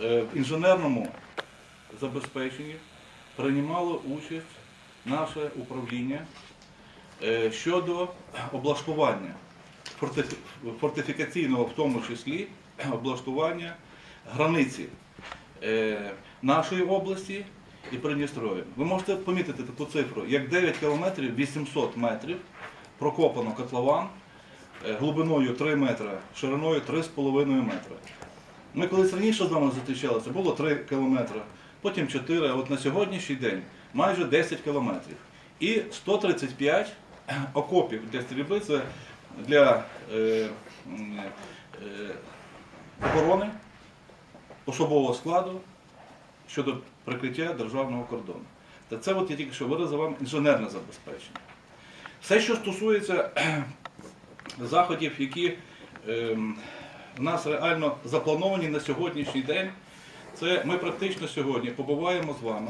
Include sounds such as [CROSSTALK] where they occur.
е, в інженерному забезпеченні приймало участь наше управління е, щодо облаштування фортифікаційного, в тому числі облаштування границі е, нашої області і Придністров'я. Ви можете помітити таку цифру, як 9 кілометрів 800 метрів прокопано котлован е, глибиною 3 метри, шириною 3,5 метри. Ми колись раніше з вами зустрічалися, було 3 кілометри, потім 4, а от на сьогоднішній день майже 10 кілометрів. І 135 [CLEARS THROAT] окопів для стрільби це для е, е, охорони особового складу щодо прикриття державного кордону. Та це от я тільки що виразив вам інженерне забезпечення. Все, що стосується [CLEARS THROAT] заходів, які ем, в нас реально заплановані на сьогоднішній день, це ми практично сьогодні побуваємо з вами